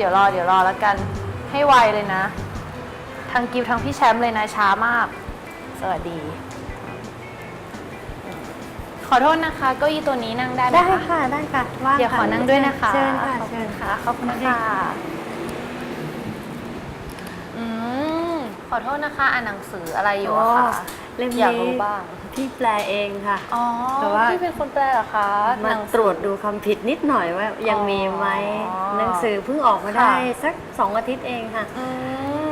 เป็นไรเดี๋ยวรอเดี๋ยวรอแล้วกันให้ไวเลยนะทั้งกิฟทั้งพี่แชมป์เลยนะช้ามาก สวัสดี ขอโทษนะคะเก้าอี้ตัวนี้นั่งได้ไหมได้คะค่ะ ได้ค่ะ ว่างเดี๋ยวขอค่ะนั่งด้วยนะคะเชิญค่ะขอบเชิคุญณค่ะ ขอบคุณค่ะอืมขอโทษนะคะ อ่านหนังสืออะไรอยู่อะคะ เล่มอยากนี้รู้บ้าง พี่แปลเองค่ะ อ๋อแต่ว่า พี่เป็นคนแปลเหรอคะมาหนังตรวจดูคำผิดนิดหน่อยว่ายังมีไหมอ๋อหนังสือเพิ่งออกมาได้ค่ะ สักสองอาทิตย์เองค่ะอื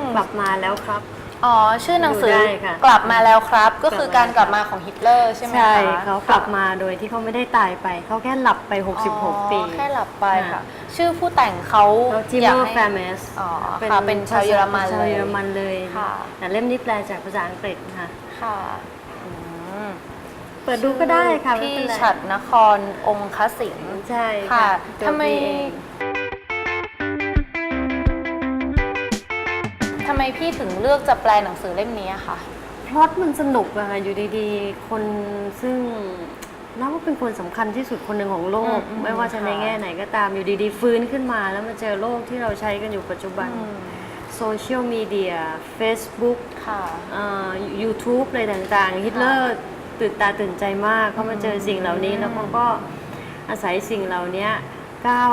มกลับมาแล้วครับ อ๋อ ชื่อหนังสือดูได้ค่ะ กลับมาแล้วครับ ก็คือกลับมาการกลับมาของฮิตเลอร์ใช่ไหมคะใช่เขากลับค่ะมาโดยที่เขาไม่ได้ตายไป เขาแค่หลับไป 66 ปี อ๋อแค่หลับไปค่ะ ค่ะ ชื่อผู้แต่งเขาแล้วจิอเมยากอร์ให้ แฟมสอ๋อค่ะเป็นชาวเยอรมันชาวเลยเยอรมันเลยค่ะ แต่เล่มนี้แปลจากภาษาอังกฤษค่ะ ค่ะอืมเปิดดูก็ได้ค่ะไม่พี่เป็นไรฉัดนครองคสิงห์ใช่ค่ะค่ะตัวทำไมพี่เองทำไมพี่ถึงเลือกจะแปลหนังสือเล่มนี้อะคะพล็อตมันสนุกอะค่ะอยู่ดีๆ คนซึ่งนับว่าเป็นคนสำคัญที่สุดคนหนึ่งของโลก อืมอืมไม่ว่าจะในค่ะแง่ไหนก็ตามอยู่ดีๆ ฟื้นขึ้นมาแล้วมาเจอโลกที่เราใช้กันอยู่ปัจจุบัน อืม โซเชียลมีเดีย Facebook ค่ะ ยูทูบอะไรต่างๆ ฮิตเลอร์ตื่นตาตื่นใจมากเขามาเจอสิ่งเหล่านี้แล้วเขาก็อาศัยสิ่งเหล่านี้ก้าว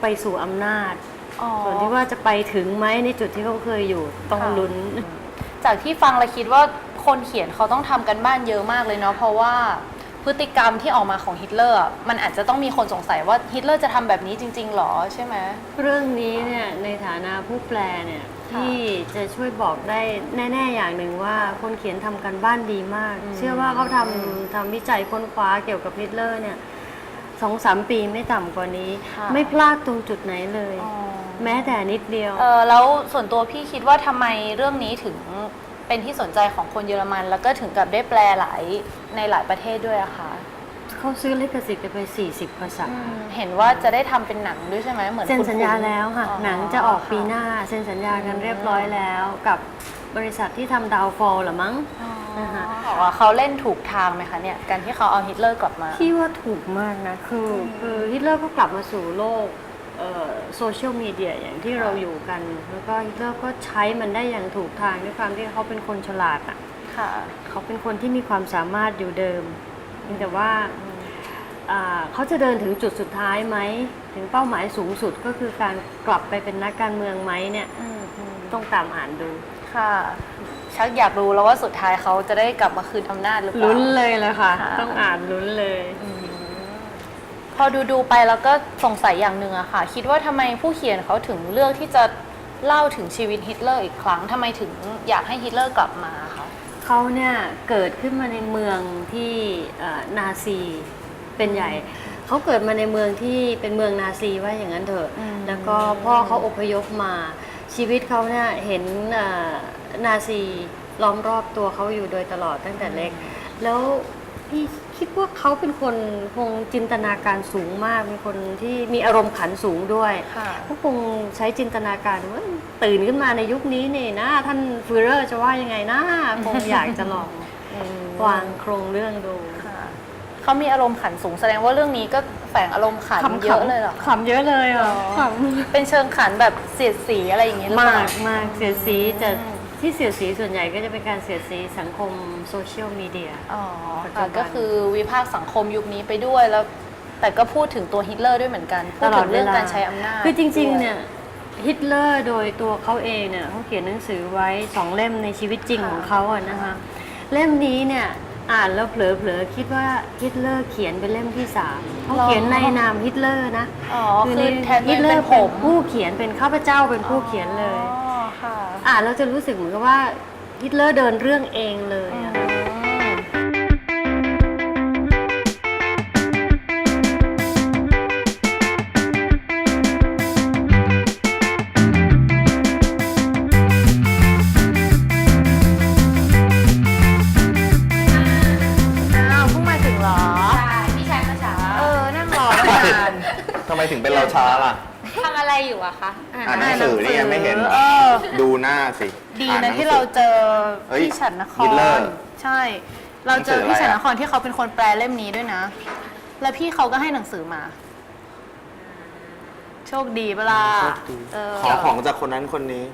ไปสู่อำนาจอ๋อส่วนที่ว่าจะไปถึงไหมในจุดที่เขาเคยอยู่ต้องค่ะลุ้น จากที่ฟังแล้วคิดว่าคนเขียนเขาต้องทำกันบ้านเยอะมากเลยเนาะเพราะว่า พฤติกรรมที่ออกมาของฮิตเลอร์อะมันอาจจะต้องมีคนสงสัยว่าฮิตเลอร์จะทำแบบนี้จริง ๆ หรอใช่ไหม เรื่องนี้เนี่ยในฐานะผู้แปลเนี่ยค่ะที่จะช่วยบอกได้แน่ๆอย่างหนึ่งว่าคนเขียนทำกันบ้านดีมากอืมเชื่อว่าเขาทำทำวิจัยค้นคว้าเกี่ยวกับฮิตเลอร์เนี่ยสองสามปีไม่ต่ำกว่านี้ ค่ะ ไม่พลาดตรงจุดไหนเลยอ๋อแม้แต่นิดเดียว เออแล้วส่วนตัวพี่คิดว่าทำไมเรื่องนี้ถึง เป็นที่สนใจของคนเยอรมัน แล้วก็ถึงกับได้แปลหลายในหลายประเทศด้วยอะคะเขาซื้อลิขสิทธิ์กันไป 40ภาษา เห็นว่าจะได้ทำเป็นหนังด้วยใช่ไหมเหมือนเซ็นคุณสัญญาแล้วค่ะอ๋อหนังจะออกปีหค่ะน้า เซ็นสัญญากันเรียบร้อยแล้วกับบริษัทที่ทำดาวฟอลหรือมั้งอ๋อนะคะ บอกว่าเขาเล่นถูกทางไหมคะเนี่ยการที่เขาเอาฮิตเลอร์กลับมาพี่ว่าถูกมากนะ คือคือฮิตเลอร์ก็กลับมาสู่โลก โซเชียลมีเดียอย่างที่เราอยู่กัน แล้วก็ฮิตเลอร์ก็ใช้มันได้อย่างถูกทางด้วยความที่เขาเป็นคนฉลาดอะค่ะเขาเป็นคนที่มีความสามารถอยู่เดิมเพียงแต่ว่าอ่าเขาจะเดินถึงจุดสุดท้ายไหม ถึงเป้าหมายสูงสุดก็คือการกลับไปเป็นนักการเมืองไหมเนี่ยอืมอืมต้องตามอ่านดูค่ะชักอยากรู้แล้วว่าสุดท้ายเขาจะได้กลับมาคืนอำนาจหรือเปล่าลุ้นเลยเลยค่ะค่ะต้องอ่านลุ้นเลยอืม พอดูดูๆไปแล้วก็สงสัยอย่างหนึ่งอะค่ะ คิดว่าทำไมผู้เขียนเขาถึงเลือกที่จะเล่าถึงชีวิตฮิตเลอร์อีกครั้งทำไมถึงอยากให้ฮิตเลอร์กลับมาคะเขาเนี่ยเกิดขึ้นมาในเมืองที่เอ่อนาซีเป็นใหญ่ เขาเกิดมาในเมืองที่เป็นเมืองนาซีว่าอย่างนั้นเถอะอืมแล้วก็พ่อเขาอพยพมา ชีวิตเขาเนี่ยเห็นเอ่อนาซีล้อมรอบตัวเขาอยู่โดยตลอดตั้งแต่เล็ก แล้วพี่ คิดว่าเขาเป็นคนคงจินตนาการสูงมากเป็นคนที่มีอารมณ์ขันสูงด้วยค่ะเขาคงใช้จินตนาการว่าตื่นขึ้นมาในยุคนี้นี่นะท่านฟูเรอร์จะว่ายังไงนะคงอยากจะลองวางโครงเรื่องดูค่ะเขามีอารมณ์ขันสูงแสดงว่าเรื่องนี้ก็แฝงอารมณ์ขันเยอะเลยเหรอคะขำเยอะเลยอะอ๋อเป็นเชิงขันแบบเสียดสีอะไรอย่างนี้หรือเปมาล่ากมากเสียดสีจะอืม ที่เสียดสีส่วนใหญ่ก็จะเป็นการเสียดสีสังคมโซเชียลมีเดีย อ๋อปัจจุค่ะบันก็คือวิพากษ์สังคมยุคนี้ไปด้วยแล้ว แต่ก็พูดถึงตัวฮิตเลอร์ด้วยเหมือนกันพูดถึงเรื่องการใช้อำนาจคือจริงด้ๆวเนี่ยฮิตเลอร์โดยตัวเขาเองเนี่ยเขาเขียนหนังสือไว้สองเล่มในชีวิตจริงค่ะของเขาอะนะคะ เล่มนี้เนี่ยอ่านแล้วเผลอๆคิดว่าฮิตเลอร์เขียนเป็นเล่มที่สามเขาเขียนในนามฮิตเลอร์นะ อ๋อคือคืในอแทนฮิตเลอเป็ร์นผเป็นม ผู้เขียนเป็นข้าพเจ้าเป็นผู้เขียนเลย อ๋ อ่านเราจะรู้สึกเหมือนกับว่าฮิตเลอร์เดินเรื่องเองเลยอะำไมถึงเป็นเราช้าล่ะ ทำอะไรอยู่อะคะอ่านหนังสือนี่ยังไม่เห็นเออดูหน้าสิดีอ่หนะงที่สือเราเจอเฮ้ยพี่ฉันนคฮิตเลอรร์ใช่ เราเจอหนังสืออะไรพี่ฉันนอะครที่เขาเป็นคนแปลเล่มนี้ด้วยนะ แล้วพี่เขาก็ให้หนังสือมา โชคดีเปะล่าโชคดีเออขอของจากคนนั้นคนนี้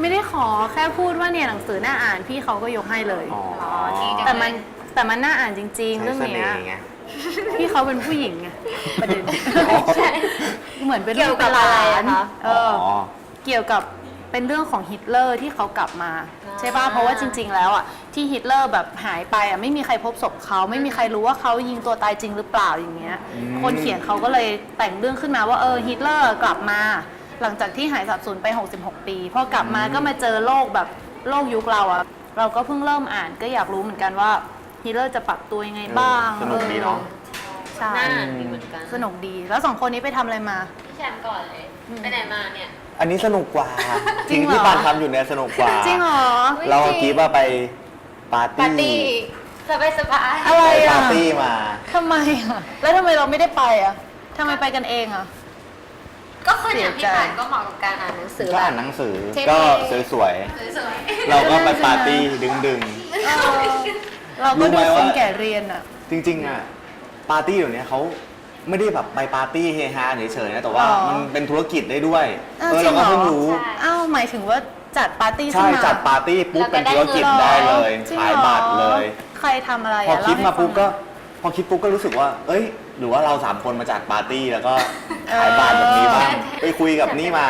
ไม่ได้ขอแค่พูดว่าเนี่ยหนังสือน่าอ่านพี่เขาก็ยกให้เลย อ๋อดีจังแต่มันแต่มันน่าอ่านจริงๆใช้เรื่องเสเนี้น่ยห์ไงพี่เขาเป็นผู้หญิงไง ประเด็นใช่ เหมือนเป็นเกี่เรื่ยอวงกัเป็บนหลาอะไรนอะคะเอออ เกี่ยวกับเป็นเรื่องของฮิตเลอร์ที่เขากลับมาใช่ป่ะ เพราะว่าจริง ๆ แล้วอะที่ฮิตเลอร์แบบหายไปอะไม่มีใครพบศพเขาไม่มีใครรู้ว่าเขายิงตัวตายจริงหรือเปล่าอย่างเงี้ย อืม คนเขียนเขาก็เลยแต่งเรื่องขึ้นมาว่าเออฮิตเลอร์กลับมา หลังจากที่หายสับสูญไป 66 ปีพอกลับมาก็มาเจอโลกแบบโลกยุคเราอะเราก็เพิ่งเริ่มอ่านก็อยากรู้เหมือนกันว่าฮิตเลอร์จะปรับตัวยังไงบ้างสนุกดีเนาะ ใช่น่าอ่านดีเหมือนกันสนุกดี แล้วสองคนนี้ไปทำอะไรมา พี่แชมป์ก่อนเลยไปไหนมาเนี่ยอันนี้สนุกกว่าจริงสิ่งเหรอ ที่ปานทำอยู่เนี่ยสนุกกว่า จริงเหรอ เราเมื่อกี้ว่าไปปาร์ปาร์ตี้ตี้สบายสบายๆอะไร ไปอะปาร์ตี้มา ทำไมอะ แล้วทำไมเราไม่ได้ไปอะทำไมไปกันเองอะ ก็คืออย่างที่เสียใจผ่านก็เหมาะกับการอ่านหนังสือก็แบอ่าบ นหนังสือเท่ๆ ก็สวยสวยๆ เราก็ไปปาร์ตี้ดึงเออเราก็รู้ดูไหมคนว่าแก่เรียนอะ ๆ จริง ๆ อะ ปาร์ตี้เดี๋ยวนี้เขาไม่ได้แบบไปปาร์ตี้เฮฮาเฉยๆนะแต่ว่าอ๋อมันเป็นธุรกิจได้ด้วยอ้าวเออจริเรางเหรอก็เพิ่งรู้ใช่ อ้าวหมายถึงว่าจัดปาร์ตี้ขึ้ใช่นมาจัดปาร์ตี้ปุ๊บแล้วก็เป็นได้ ธุรกิจเงินได้เลยจริงขายเหรอบัตรเลย ใครทำอะไรพออะคิดมาปุ๊บเล่ก็ให้ฟังพอคิดปุ๊บก็รู้สึกว่า เอ้ย หรือว่าเราสามคนมาจากปาร์ตี้แล้วก็ขายบัตรแบบนี้บ้างไปคุยกับนี่มา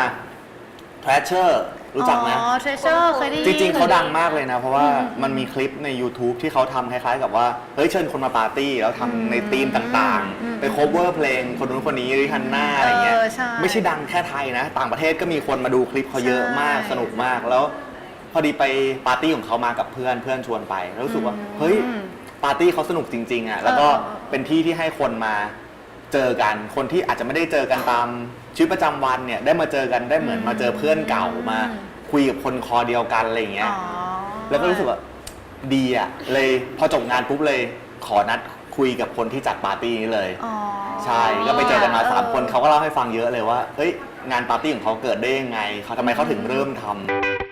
Treasure รู้ จักไหม อ๋อ treasure เคยได้ยินจริง ๆ เขาดังมากเลยนะ เพราะว่ามันมีคลิปใน YouTube ที่เขาทำคล้ายๆ กับว่า เฮ้ย เชิญคนมาปาร์ตี้ แล้วทำในธีมต่างอืมๆ ไป cover เพลง คนนู้นคนนี้ริฮันน่าอะไรเงี้ย เออใช่ไม่ใช่ดังแค่ไทยนะ ต่างประเทศก็มีคนมาดูคลิปเขาเยอะมาก ใช่สนุกมาก แล้ว พอดีไปปาร์ตี้ของเขามากับเพื่อน เพื่อนชวนไป แล้วรู้สึกว่าเฮ้ยอืมปาร์ตี้เขาสนุกจริง ๆ อะ แล้วก็เออเป็นที่ที่ให้คนมา เจอกันคนที่อาจจะไม่ได้เจอกันตามชีวิตประจำวันเนี่ยได้มาเจอกันได้เหมือนมาเจอเพื่อนเก่ามา คุยกับคนคอเดียวกันอะไรอย่างเงี้ย อ๋อแล้วก็รู้สึกว่าดีอะเลยพอจบงานปุ๊บเลยขอนัดคุยกับคนที่จัดปาร์ตี้นี้เลย อ๋อใช่ก็ไปเจอกันมาสามคนออเขาก็เล่าให้ฟังเยอะเลยว่าเฮ้ยงานปาร์ตี้ของเขาเกิดได้ยังไงเขาทำไมเขาถึงเริ่มทำ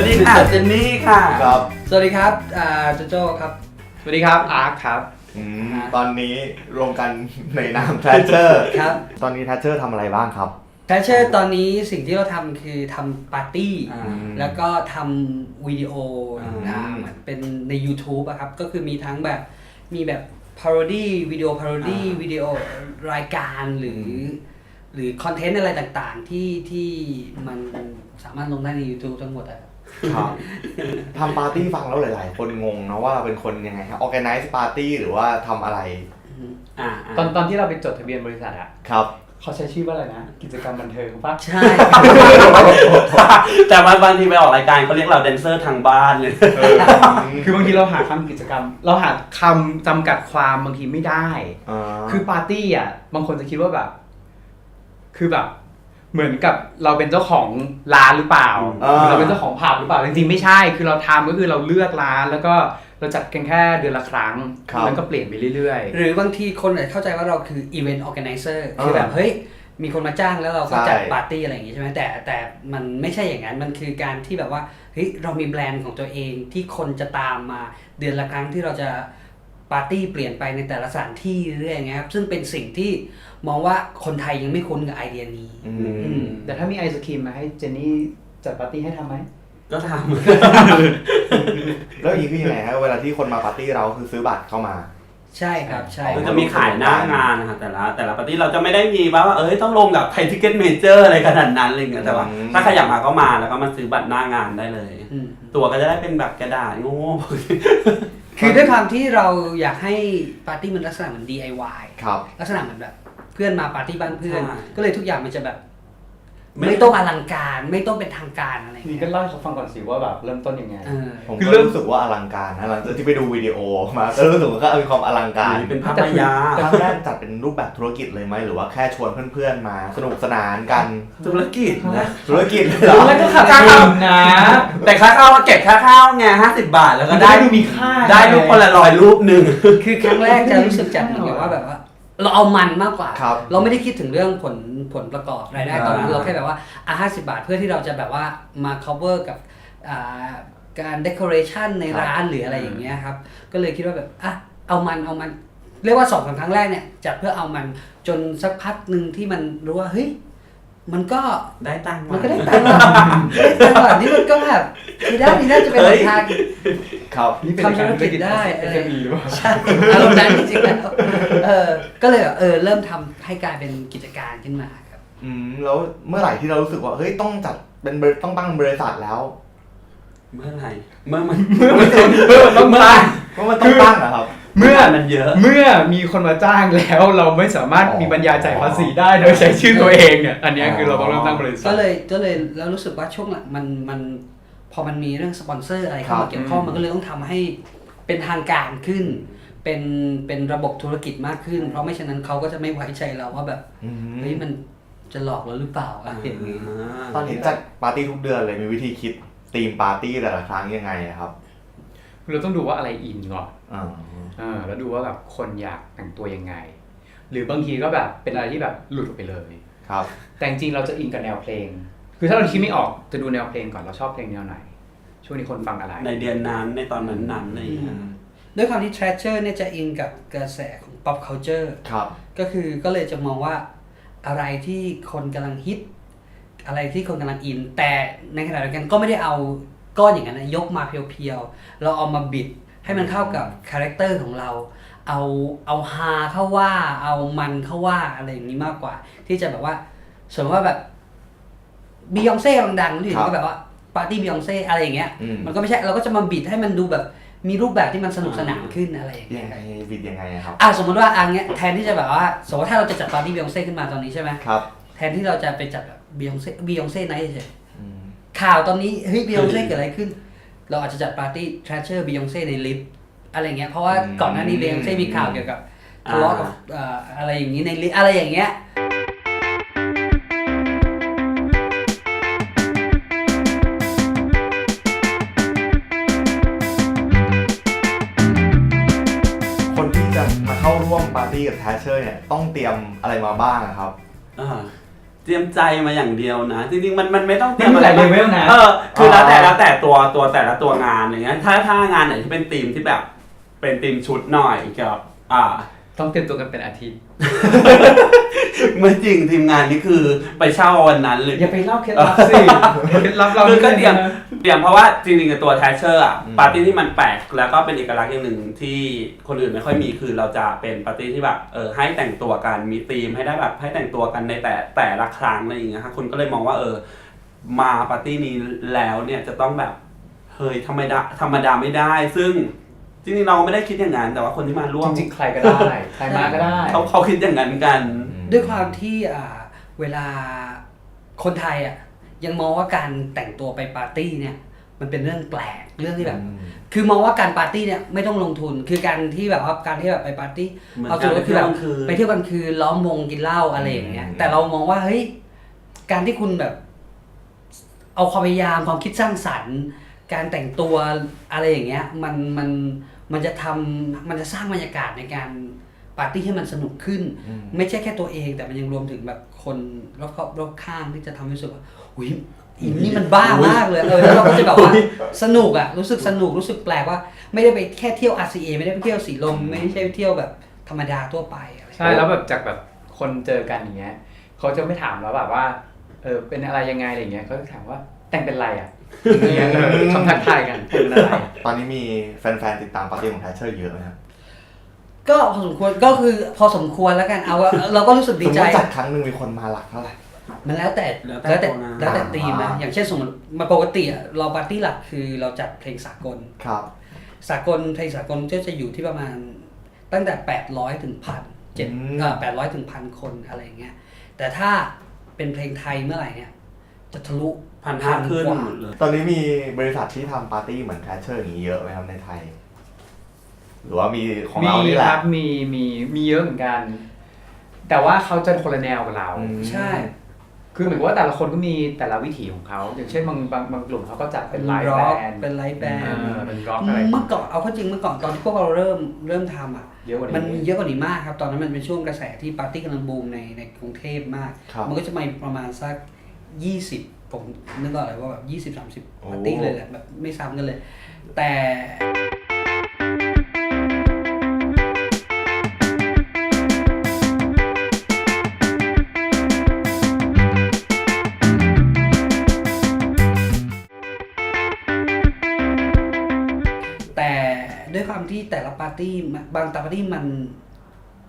สวัสดีค่ะเจนนี่ค่ะครับ สวัสดีครับอ่าโจโจ้ครับ สวัสดีครับอาร์คครับ อืมตอนนี้รวมกันในนามแทชเชอร์ครับ ตอนนี้แทชเชอร์ทำอะไรบ้างครับแทชเชอร์ตอนนี้สิ่งที่เราทำคือทำปาร์ตี้ อ่า แล้วก็ทำวิดีโออ่าอ่าเหมือนเป็นใน YouTube อะครับ ก็คือมีทั้งแบบมีแบบ parody วิดีโอ parody วิดีโอรายการหรือหรือคอนเทนต์อะไรต่างๆ ที่ที่มันสามารถลงได้ใน YouTube ทั้งหมดอะ ครับครับทำปาร์ตี้ฟังแล้วหลาย ๆ คนงงนะว่าเราเป็นคนยังไงครับ organize ปาร์ตี้หรือว่าทำอะไรอ่าตอนตอนที่เราไปจดทะเบียนบริษัทอะครับ เขาใช้ชื่อว่าอะไรนะ กิจกรรมบันเทิงปะใช่ แต่ว่าบางทีไปออกรายการเขาเรียกเราแดนเซอร์ทางบ้านเลยคือบางทีเราหาคำกิจกรรม เราหาคำจำกัดความบางทีไม่ได้ คือปาร์ตี้อะบางคนจะคิดว่าแบบ คือแบบ เหมือนกับเราเป็นเจ้าของร้านหรือเปล่าอ่าหรือเราเป็นเจ้าของผับหรือเปล่าจริงๆไม่ใช่ คือเราทำก็คือเราเลือกร้าน แล้วก็เราจัดกันแค่เดือนละครั้งครับ แล้วก็เปลี่ยนไปเรื่อย หรือบางทีคนอาจจะเข้าใจว่าเราคือ event organizer คือแบบอ่าเฮ้ยมีคนมาจ้างแล้วเราก็ใช่จัดปาร์ตี้อะไรอย่างงี้ใช่ไหมแต่แต่มันไม่ใช่อย่างนั้นมันคือการที่แบบว่าเฮ้ยเรามีแบรนด์ของตัวเองที่คนจะตามมาเดือนละครั้งที่เราจะ ปาร์ตี้เปลี่ยนไปในแต่ละสถานที่เรื่อยๆอย่างเงี้ยครับซึ่งเป็นสิ่งที่มองว่าคนไทยยังไม่คุ้นกับไอเดียนี้อือืมมๆแต่ถ้ามีไอศครีมมาให้เจนนี่จัดปาร์ตี้ให้ทำไหม ก็ทแล้วอย่างนี้คือยังไงฮะเวลาที่คนมาปาร์ตี้เราคือซื้อบัตรเข้ามา ใช่ครับใช่ำก็จะมีขายหน้างานนะคะแต่ละแต่ละปาร์ตี้เราจะไม่ได้มีว่าว่าเอ้ยต้องลงกับไทยทิเก็ตเมเจอร์อะไรขนาดนั้นอะไรเงี้ยแต่ว่าอืม ถ้าใครอยากมาก็มาแล้วก็มาซื้อบัตรหน้างานได้เลย อืมตัวก็จะได้เป็นแบบกระดาษโง่ คือด้วยความที่เราอยากให้ปาร์ตี้มันลักษณะเหมือน DIY ครับ ลักษณะเหมือนแบบ เพื่อนมาปาร์ตี้บ้านเพื่อน ใช่ ก็เลยทุกอย่างมันจะแบบ ไม่ต้องอลังการไม่ต้องเป็นทางการอะไรทีนี้เงี้ยก็เล่าให้เขาฟังก่อนสิว่าแบบเริ่มต้นยังไง เออ ผมคือก็เรื่องรู้สึกว่าอลังการนะหลังจากที่ไปดูวิดีโอมาก็รู้สึกว่าก็มีความอลังการเป็นภาพแต่คือยาครั้งแรกจัดเป็นรูปแบบธุรกิจเลยไหมหรือว่าแค่ชวนเพื่อนๆมาสนุกสนานกันธุรกิจนะธุรกิจเลยเหรอ แล้วก็ขาดทุนนะ แต่ค่าข้าวมาเก็บค่าข้าวไงห้าสิบบาทแล้วก็ได้ได้ดูมีค่าได้รูปคนละร้อยรูปหนึ่ง คือครั้งแรกจะรู้สึกจัดเหมือนกับว่าแบบว่า เราเอามันมากกว่า ครับเราไม่ได้คิดถึงเรื่องผลผลประกอบรายได้ตอนนั้นอ่า เราแค่แบบว่าอะห้าสิบาทเพื่อที่เราจะแบบว่ามา cover กับอ่าการ decoration ในร้านหรืออะไรอย่างเงี้ยครับ ก็เลยคิดว่าแบบอะเอามันเอามัน เรียกว่าสองสามครั้งแรกเนี่ยจัดเพื่อเอามันจนสักพักหนึ่งที่มันรู้ว่าเฮ้ย มันก็ได้ตังค์มันก็ได้ตังค์ว่ะได้ตังค์ว่ะนี่มันก็แบบทีด้านนี้น่าจะเป็นหนทางครับนี่เป็นทำธุรกิจได้เออมีหรือเปล่าใช่อารมณ์นั้นจริงๆแล้วเออก็เลยแบบเออเริ่มทำให้กลายเป็นกิจการขึ้นมาครับ อืมแล้วเมื่อไหร่ที่เรารู้สึกว่าเฮ้ยต้องจัดเป็นบริต้องตั้งบริษัทแล้ว เมื่อไหร่เมื่อมันเออต้องมาว่ามันต้องตั้งเหรอครับ เมื่อมันเยอะ เมื่อมีคนมาจ้างแล้วเราไม่สามารถอ๋อมีปัญญาจ่ายภาษีได้โดยใช้ชื่อตัวเองเนี่ยอันเนี้ยคือเราต้องเริ่มตั้งบริษัทก็เลยก็เลยแล้วรู้สึกว่าช่วงหลังมันมันพอมันมีเรื่องสปอนเซอร์อะไรเข้าครัมาบเกี่ยวข้องอืมมันก็เลยต้องทำให้เป็นทางการขึ้น เป็นเป็นระบบธุรกิจมากขึ้น เพราะไม่ฉะนั้นเขาก็จะไม่ไว้ใจเราว่าแบบอืมเฮ้ยมันจะหลอกเราหรือเปล่าอะไรอย่างนี้ตอนนี้จัดปาร์ตี้ทุกเดือนเลยมีวิธีคิดธีมปาร์ตี้แต่ละครั้งยังไงอะครับเราต้องดูว่าอะไรอินก่อนอ่า เออแล้วดูว่าแบบคนอยากแต่งตัวยังไง หรือบางทีก็แบบเป็นอะไรที่แบบหลุดออกไปเลย ครับ แต่จริงๆเราจะอินกับแนวเพลง คือถ้าเราคิดไม่ออกจะดูแนวเพลงก่อนเราชอบเพลงแนวไหน ช่วงนี้คนฟังอะไร ในเดือนนั้นในตอนนั้นนั้นอะไรอย่างเงี้ยด้วยความที่ Treasure เนี่ยจะอินกับกระแสของ pop culture ครับ ก็คือก็เลยจะมองว่าอะไรที่คนกำลังฮิต อะไรที่คนกำลังอิน แต่ในขณะเดียวกันก็ไม่ได้เอาก้อนอย่างนั้นนะยกมาเพียวๆ เราเอามาบิด ให้มันเข้ากับคาแรคเตอร์ของเรา เอาเอาฮาเข้าว่า เอามันเข้าว่าอะไรอย่างนี้มากกว่า ที่จะแบบว่าสมมติว่าแบบบียองเซ่ดังๆที่ครับก็แบบว่าปาร์ตี้บียองเซ่อะไรอย่างเงี้ยอืมมันก็ไม่ใช่เราก็จะมาบิดให้มันดูแบบมีรูปแบบที่มันสนุกสนานขึ้นอะไรอย่างเงี้ยัยงไงวิดยังไงอะครับอะสมมติว่าอันเนี้ยแทนที่จะแบบว่าสมมติว่าถ้าเราจะจัดปาร์ตี้บียองเซ่ขึ้นมาตอนนี้ใช่ไหมครับแทนที่เราจะไปจัดแบบบียองเซ่บียองเซ่ไนท์เฉยอืมข่าวตอนนี้เฮ้ยบียองเซ่เกิดอะไรขึ้น เราอาจจะจัดปาร์ตี้ทรชเชอร์บียองเซ่ในลิฟต์อะไรเงี้ยเพราะว่าก่อนหน้านี้บียองเซ่มีข่าวเกี่ยวกับทะเลาะกับเอ่ออะไรอย่างนี้ในลิฟต์อะไรอย่างเงี้ยคนที่จะมาเข้าร่วมปาร์ตี้กับแทชเชอร์เนี่ยต้องเตรียมอะไรมาบ้างอะครับอ่า เตรียมใจมาอย่างเดียวนะจริงๆมันมันไม่ต้องเตรีมัยนมมีอะไรหลายเลเวลนะเออคือแล้วแต่อ๋อแล้วแต่ตัวตัวแต่ละตัวงานอย่างเงี้ยถ้าถ้างานไหนที่เป็นธีมที่แบบ เป็นธีมชุดหน่อยเกี่ยวกับอ่า ต้องเตรียมตัวกันเป็นอาทิตย์ ไม่จริงทีมงานนี่คือไปเช่าวันนั้นเลย อย่าไปเล่าเคล็ดลับสิเคล็ดลับเราคือก็เตรียม เตรียมเพราะว่าจริงๆกับตัวแทชเชอร์อะอืม ปาร์ตี้ที่มันแปลกแล้วก็เป็นเอกลักษณ์อย่างหนึ่งที่คนอื่นไม่ค่อยมีคือเราจะเป็นปาร์ตี้ที่แบบเออให้แต่งตัวกันมีธีมให้ได้แบบให้แต่งตัวกันในแต่แต่ละครั้งอะไรอย่างเงี้ยครับคุณก็เลยมองว่าเออมาปาร์ตี้นี้แล้วเนี่ยจะต้องแบบเฮ้ยธรรมดาธรรมดาไม่ได้ ซึ่งจริงๆเราไม่ได้คิดอย่างนั้นแต่ว่าคนที่มาร่วจมริงๆ ใครก็ได้ ใครมาก็ได้ เขาเขาคิดอย่างนั้นกัน ด้วยความที่อ่าเวลาคนไทยอะ ยังมองว่าการแต่งตัวไปปาร์ตี้เนี่ย มันเป็นเรื่องแปลกเรื่องที่แบบ คือมองว่าการปาร์ตี้เนี่ยไม่ต้องลงทุน คือการที่แบบว่าการที่แบบไปปาร์ตี้ เหมือนเอาสุดก็คือแบบการไปเที่ยวกลางคืน ไปเที่ยวกลางคืนล้อมวงกินเหล้าอะไรอย่างเงี้ย อืม แต่เรามองว่าเฮ้ยการที่คุณแบบ เอาความพยายามความคิดสร้างสรรค์ การแต่งตัวอะไรอย่างเงี้ย มันมันมันจะทำมันจะสร้างบรรยากาศในการปาร์ตี้ให้มันสนุกขึ้น อืม ไม่ใช่แค่ตัวเองแต่มันยังรวมถึงแบบ คนรอบๆรอบข้างที่จะทำให้รู้สึกว่าอุ้ยอีนี่มันบ้ามากเลยเออแล้วเราก็จะแบบว่าสนุกอะรู้สึกสนุกรู้สึกแปลกว่า ไม่ได้ไปแค่เที่ยว RCA ไม่ได้ไปเที่ยวสีลมไม่ใช่ไปเที่ยวแบบธรรมดาทั่วไปอะไรใช่แล้วแบบจากแบบคนเจอกันอย่างเงี้ยเขาจะไม่ถามแล้วแบบว่าเออเป็นอะไรยังไงอะไรเงี้ยเขาจะถามว่าแต่งเป็นอะไรอะอย่างเงี้ยเออคำทักทายกันแต่งเป็นอะไรอะตอนนี้มีแฟนๆ ติดตามปาร์ตี้ของแทชเชอร์เยอะไหมครับ ก็พอสมควรก็คือพอสมควรแล้วกันเอาว่าเราก็รู้สึกสดีมมใจติจัดครั้งหนึ่งมีคนมาหลักเท่าไหร่ มันแล้วแต่แล้วแต่แล้วแต่ตัวงานแล้วแต่ธีมนะอ่า อย่างเช่นสมมติมาปกติอะเราปาร์ตี้หลักคือเราจัดเพลงสากล ครับ สากลเพลงสากลก็จะอยู่ที่ประมาณตั้งแต่ 800ถึงพันเจ็ดอืมเอ่อ800ถึงพันคนอะไรอย่างเงี้ยแต่ถ้าเป็นเพลงไทยเมื่อไหร่เนี่ย จะทะลุพันห้าขึ้นกว่าเลย ตอนนี้มีบริษัทที่ทำปาร์ตี้เหมือนแคชเชอร์อย่างนี้เยอะไหมครับในไทย หรือว่ามีของเรานี่แหคละ รับมีมีมีเยอะเหมือนกัน แต่ว่าเขาจะคนละแนวกับเรา อืม ใช่ คือเหมือนกับว่าแต่ละคนก็มีแต่ละวิถีของเขา อย่างเช่นบางบางบางกลุ่มเขาก็จัดเป็นไลฟ์ร็แบอกนด์เป็นไลฟ์แบนเอด์อเป็นร็อกอะไรเมื่อก่อนเอาเข้าจริงเมื่อก่อนตอนที่พวกเราเริ่มเริ่มทำอะ เยอะกว่ามันนี้เยอะกว่านี้มากครับ ตอนนั้นมันเป็นช่วงกระแสที่ปาร์ตี้กำลังบูมในในกรุงเทพมาก ครับ มันก็จะมีประมาณสัก 20 ผมนึกออกเลยว่าแบบ20 30โอ้ปาร์ตี้เลยแหละแบบไม่ซ้ำกันเลย แต่แต่ ต่ละปาร์ตี้มันบางปาร์ตี้มัน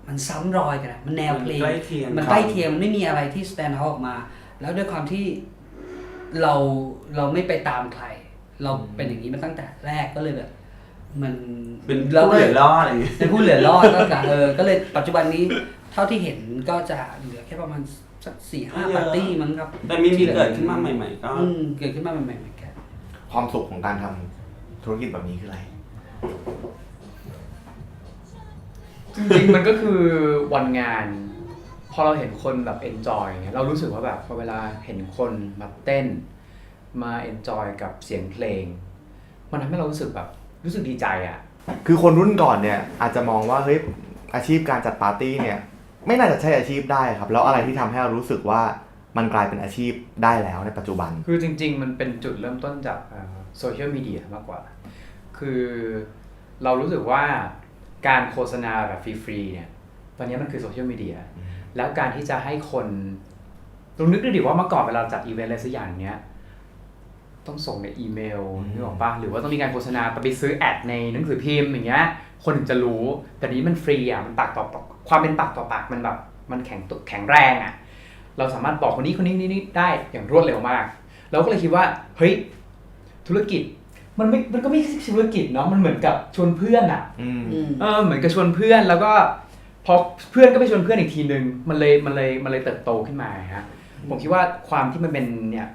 มันซ้ำรอยกันอะมันแนวเพลง มันใกล้เคียงมันครับใกล้เคียงมันไม่มีอะไรที่ stand out ออกมา แล้วด้วยความที่เราเราไม่ไปตามใคร เราเป็นอย่างนี้มาตั้งแต่แรกก็เลยแบบ มันเป็นเราผู้ก็เหเลลืยอรอดอย่างงี้เป็นผู้เหลือรอดตั้งแต่เออก็เลยปัจจุบันนี้เท่าที่เห็นก็จะเหลือแค่ประมาณสักสี่ห้าไม่เยอะปาร์ตี้มั้งครับแต่มีมีที่หลือเกิดขึ้นมาใหม่ ๆ ก็อืมเกิดขึ้นมาใหม่ๆเหมือนกันความสุขของการทำธุรกิจแบบนี้คืออะไร จริงๆมันก็คือวันงาน พอเราเห็นคนแบบเอนจอยเงี้ยเรารู้สึกว่าแบบพอเวลาเห็นคนแบบเต้น มาเอนจอยกับเสียงเพลง มันทำให้เรารู้สึกแบบรู้สึกดีใจอะ คือคนรุ่นก่อนเนี่ยอาจจะมองว่าเฮ้ยอาชีพการจัดปาร์ตี้เนี่ย ไม่น่าจะใช่อาชีพได้ครับ แล้วอะไรที่ทำให้เรารู้สึกว่ามันกลายเป็นอาชีพได้แล้วในปัจจุบัน คือจริง ๆ มันเป็นจุดเริ่มต้นจากโซเชียลมีเดียมากกว่า คือเรารู้สึกว่า การโฆษณาแบบฟรีๆเนี่ยตอนนี้มันคือโซเชียลมีเดียแล้วการที่จะให้คนลองนึกดูดิว่าเมื่อก่อนเวลาจัดอีเวนต์อะไรสักอย่างเนี้ยต้องส่งในอีเมลอืมนึกออกปะหรือว่าต้องมีการโฆษณาไปซื้อแอดในหนังสือพิมพ์อย่างเงี้ยคนถึงจะรู้แต่นี้มันฟรีอะมันปากต่อปากความเป็นปากต่อปากมันแบบมันแข็งตุแข็งแรงอะเราสามารถบอกคนนี้คนนี้นี่นี่ได้อย่างรวดเร็วมาก เราก็เลยคิดว่าเฮ้ยธุรกิจ มันไม่มันก็ไม่ใช่ธุรกิจเนาะมันเหมือนกับชวนเพื่อนอะอืม อืม เออเหมือนกับชวนเพื่อนแล้วก็พอเพื่อนก็ไปชวนเพื่อนอีกทีนึงมันเลยมันเลยมันเลยเติบโตขึ้นมาฮะผมคิดว่าความที่มันเป็นเนี่ย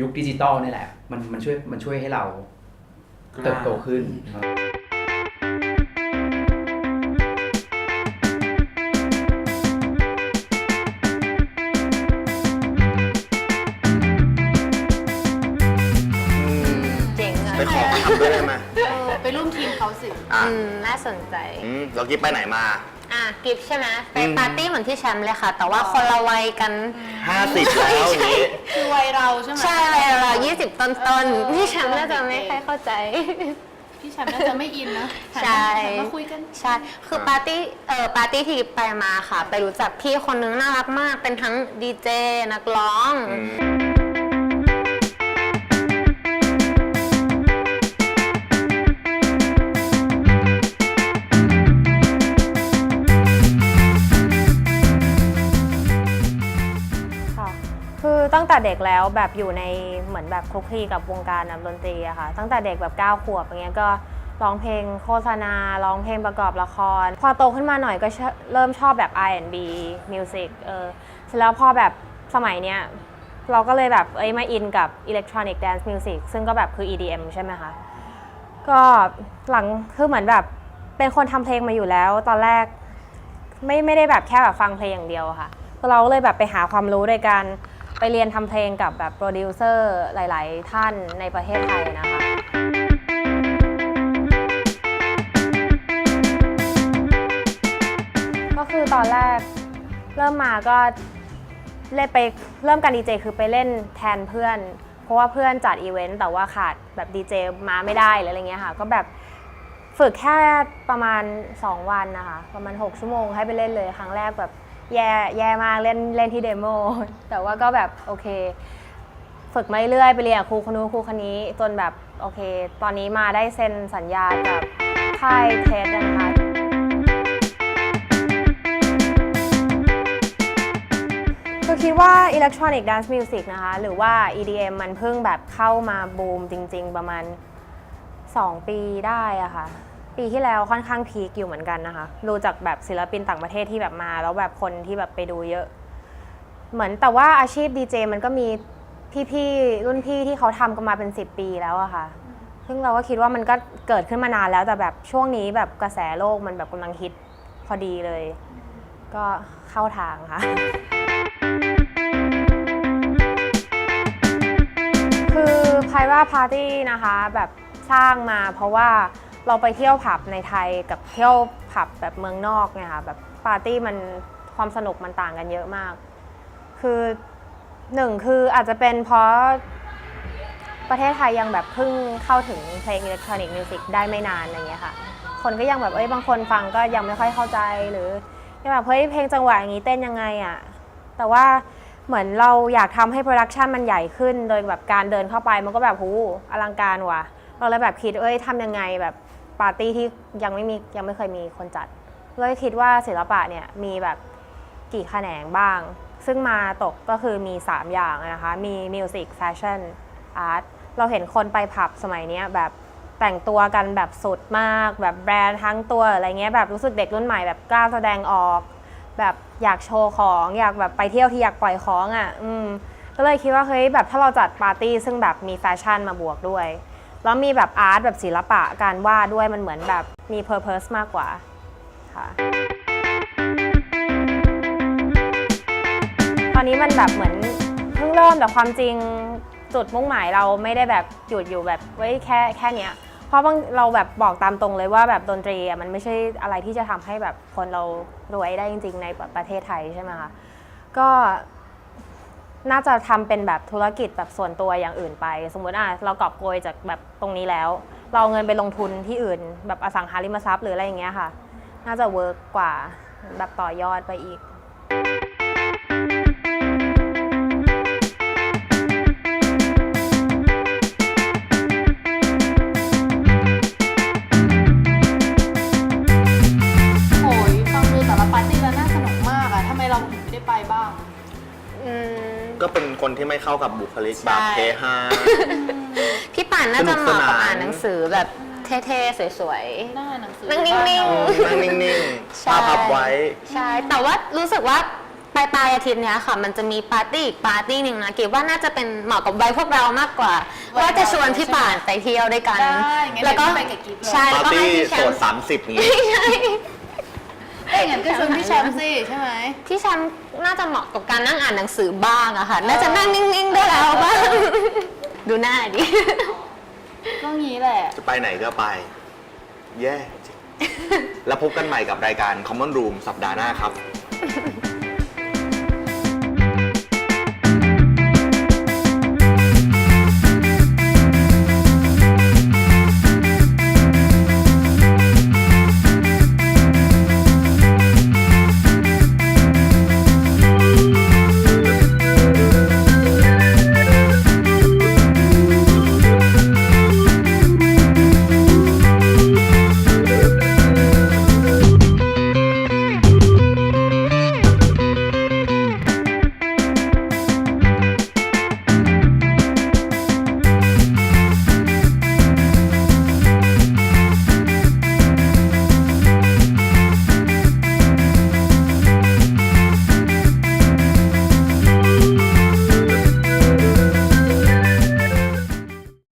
ยุคดิจิตอลนี่แหละ มันมันช่วยมันช่วยให้เราเติบโตขึ้นเจ๋ง ไปขอไปทำด้วยได้ไหมไปร่วมทีมเขาสิ อะอืมน่าสนใจ อืมเรากิ๊บไปไหนมา อะกิฟใช่ไหมไปอืมปาร์ตี้เหมือนที่แชมป์เลยค่ะ แต่ว่าคนละวัยกันห้าสิบแล้วอย่างนี้ คือวัยเราใช่ไหมใช่วัยเรายี่สิบต้นต้นๆพี่แชมป์น่าจะไม่ค่อยเข้าใจ พี่แชมป์น่าจะไม่อินนะใช่ หันมาคุยกัน ใช่ คือปาร์ตี้ เอ่อ ปาร์ตี้ที่ไปมาค่ะ ไปรู้จักพี่คนนึงน่ารักมาก เป็นทั้งดีเจ นักร้องค่ะ ตั้งแต่เด็กแล้วแบบอยู่ในเหมือนแบบคลุกคลีกับวงการดนตรีอะค่ะ ตั้งแต่เด็กแบบ9ขวบอย่างเงี้ยก็ร้องเพลงโฆษณาร้องเพลงประกอบละคร พอโตขึ้นมาหน่อยก็เริ่มชอบแบบ R&B music เออเสร็จแล้วพอแบบสมัยเนี้ยเราก็เลยแบบเอ้ยมาอินกับ electronic dance music ซึ่งก็แบบคือ EDM ใช่ไหมคะ ก็หลังคือเหมือนแบบเป็นคนทำเพลงมาอยู่แล้ว ตอนแรกไม่ไม่ได้แบบแค่แบบฟังเพลงอย่างเดียวค่ะเราเลยแบบไปหาความรู้โดยการ ไปเรียนทำเพลงกับแบบโปรดิวเซอร์หลาย ๆ ท่านในประเทศไทยนะคะก็คือตอนแรกเริ่มมาก็เล่นไปเริ่มการดีเจคือไปเล่นแทนเพื่อน เพราะว่าเพื่อนจัดอีเวนต์แต่ว่าขาดแบบดีเจมาไม่ได้หรืออะไรเงี้ยค่ะ ก็แบบฝึกแค่ประมาณ 2 วันนะคะ ประมาณ 6 ชั่วโมงให้ไปเล่นเลย ครั้งแรกแบบ แย่แย่มากเล่นเล่นที่เดโมแต่ว่าก็แบบโอเค ฝึกมาเรื่อยไปเรียนครูคนนู้นครูคนนี้จนแบบโอเค ตอนนี้มาได้เซ็นสัญญากับค่ายเทสนะคะคือคิดว่า Electronic Dance Music นะคะ หรือว่า EDM มันเพิ่งแบบเข้ามาบูมจริง ๆ ประมาณ 2 ปีได้อะค่ะ ปีที่แล้วค่อนข้างพีคอยู่เหมือนกันนะคะดูจากแบบศิลปินต่างประเทศที่แบบมา แล้วแบบคนที่แบบไปดูเยอะ เหมือนแต่ว่าอาชีพดีเจมันก็มีพี่ๆรุ่นพี่ที่เขาทำกันมาเป็น 10 ปีแล้วอะค่ะ ซึ่งเราก็คิดว่ามันก็เกิดขึ้นมานานแล้วแต่แบบช่วงนี้แบบกระแสโลกมันแบบกำลังฮิตพอดีเลย ก็เข้าทางค่ะ คือไพราพาร์ตี้นะคะแบบสร้างมาเพราะว่า เราไปเที่ยวผับในไทยกับเที่ยวผับแบบเมืองนอกเนี่ยค่ะแบบปาร์ตี้มันความสนุกมันต่างกันเยอะมาก คือหนึ่งคืออาจจะเป็นเพราะประเทศไทยยังแบบเพิ่งเข้าถึงเพลงอิเล็กทรอนิกส์มิวสิกได้ไม่นานอะไรเงี้ยค่ะ คนก็ยังแบบเอ้ยบางคนฟังก็ยังไม่ค่อยเข้าใจหรือยังแบบเฮ้ยเพลงจังหวะอย่างนี้เต้นยังไงอะ่ะแต่ว่าเหมือนเราอยากทำให้โปรดักชันมันใหญ่ขึ้น โดยแบบการเดินเข้าไปมันก็แบบหูอลังการว่ะ เราเลยแบบคิดเอ้ยทำยังไงแบบปาร์ตี้ที่ยังไม่มียังไม่เคยมีคนจัดเลยคิดว่าศิลปะเนี่ยมีแบบกี่แขนงบ้าง ซึ่งมาตกก็คือมี 3 อย่างนะคะ มีมิวสิกแฟชั่นอาร์ตเราเห็นคนไปผับสมัยนี้แบบแต่งตัวกันแบบสุดมาก แบบแบรนด์ทั้งตัวอะไรเงี้ยแบบรู้สึกเด็กรุ่นใหม่แบบกล้าแสดงออก แบบอยากโชว์ของ อยากแบบไปเที่ยวที่อยากปล่อยของอะ่ะ อืมก็เลยคิดว่าเฮ้ยแบบถ้าเราจัดปาร์ตี้ซึ่งแบบมีแฟชั่นมาบวกด้วย แล้วมีแบบอาร์ตแบบศิลปะการวาดด้วยมันเหมือนแบบมีเพอร์เพสมากกว่าค่ะตอนนี้มันแบบเหมือนเพิ่งเริ่มแต่ความจริงจุดมุ่งหมายเราไม่ได้แบบหยุดอยู่แบบไว้แค่แค่เนี้ยเพราะบางเราแบบบอกตามตรงเลยว่าแบบดนตรีมันไม่ใช่อะไรที่จะทำให้แบบคนเรารวยได้จริง ๆ ในประเทศไทยใช่ไหมคะก็ น่าจะทำเป็นแบบธุรกิจแบบส่วนตัวอย่างอื่นไป สมมุติอะเรากอบโกยจากแบบตรงนี้แล้ว เราเอาเงินไปลงทุนที่อื่น แบบอสังหาริมทรัพย์หรืออะไรอย่างเงี้ยค่ะ น่าจะเวิร์กกว่าแบบต่อยอดไปอีก คนที่ไม่เข้ากับบุคลิกแบบใช่เฮฮา พี่ป่านน่าจะเหมาะกับสนุกสนานอ่านหนังสือแบบเท่ๆ สวยหน้าหนังสือนั่งนิ่งๆบ้าเรานั่งนิ่งใช่ๆภาพพับไว้ ๆ ใช่ แต่ว่ารู้สึกว่าปลายปลายๆอาทิตย์เนี้ยค่ะ มันจะมีปาร์ตี้อีกปาร์ตี้หนึ่งนะเกี่ว่าน่าจะเป็นเหมาะกับวัยพวกเรามากกว่าวัยว่าจะชวนเราพี่ป่านไปเที่ยวด้วยกัน ได้งั้นแล้วก็เดี๋ยวพี่ไปกับกิ๊บเลย ใช่ปาแล้วร์ก็ตี้ให้พี่แชโสมดป์ สามสิบนี้ เอ้ยงั้นก็ชวนพี่แชมป์สิใช่ไหม พี่แชมป์น่าจะเหมาะกับการนั่งอ่านหนังสือบ้างอะค่ะ น่าจะนั่งนิ่งๆได้แล้วบ้าง ดูหน้าดิ ก็งี้แหละ จะไปไหนก็ไป แย่จริงแล้วพบกันใหม่กับรายการ Common Room สัปดาห์หน้าครับ